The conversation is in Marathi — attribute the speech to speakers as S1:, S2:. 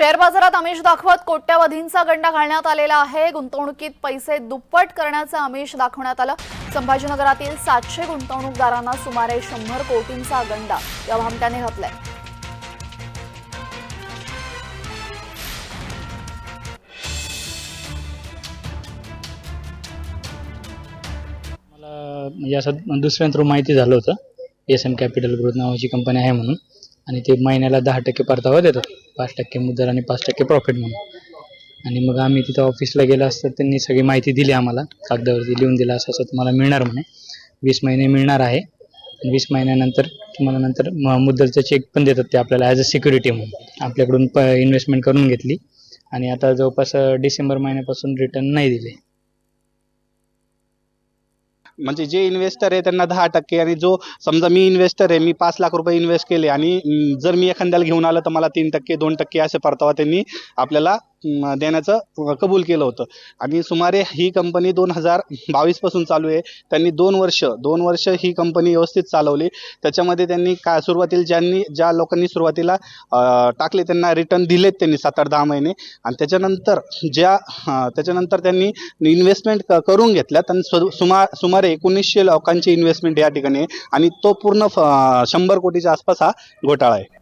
S1: शेअर बाजारात आमिष दाखवत कोट्यावधींचा गंडा घालण्यात आलेला आहे. गुंतवणुकीत पैसे दुप्पट करण्याचं आमिष दाखवण्यात आलं. संभाजीनगरातील सातशे गुंतवणूकदारांना सुमारे शंभर कोटींचा गंडा. या भामट्याने घातलाय.
S2: मला म्हणजे असं दुसऱ्या थ्रू माहिती झालं होतं. एस एम कॅपिटल ग्रोथ नावाची कंपनी आहे म्हणून. आणि ते महिन्याला दहा टक्के परतावा देतात. पाच टक्के मुद्दल आणि पाच टक्के प्रॉफिट म्हणून. आणि मग आम्ही तिथं ऑफिसला गेलो असतं त्यांनी सगळी माहिती दिली आम्हाला. कागदावरती लिहून दिलं असं असं तुम्हाला मिळणार म्हणे. वीस महिने मिळणार आहे. आणि वीस महिन्यानंतर तुम्हाला नंतर म- मुद्दलचं चेक पण देतात ते आपल्याला ॲज अ सिक्युरिटी म्हणून. आपल्याकडून प इन्व्हेस्टमेंट करून घेतली. आणि आता जवळपास डिसेंबर महिन्यापासून रिटर्न नाही दिले.
S3: म्हणजे जे इन्व्हेस्टर आहे त्यांना दहा टक्के आणि जो समजा मी इन्व्हेस्टर आहे मी पाच लाख रुपये इन्व्हेस्ट केले आणि जर मी एखाद्याला घेऊन आलं तर मला तीन टक्के दोन टक्के असे परतावा त्यांनी आपल्याला देण्याचं कबूल केलं होतं. आणि सुमारे ही कंपनी दोन हजार बावीसपासून चालू आहे. त्यांनी दोन वर्ष दोन वर्ष ही कंपनी व्यवस्थित चालवली. त्याच्यामध्ये त्यांनी का सुरुवातीला ज्यांनी ज्या लोकांनी सुरुवातीला टाकले त्यांना रिटर्न दिलेत त्यांनी सात आठ दहा महिने. आणि त्याच्यानंतर ज्या त्याच्यानंतर त्यांनी इन्व्हेस्टमेंट करून घेतल्या. त्यांनी सु- सुमा सुमारे एकोणीसशे लोकांची इन्व्हेस्टमेंट या ठिकाणी आणि तो पूर्ण फ- शंभर कोटीच्या आसपास हा घोटाळा आहे.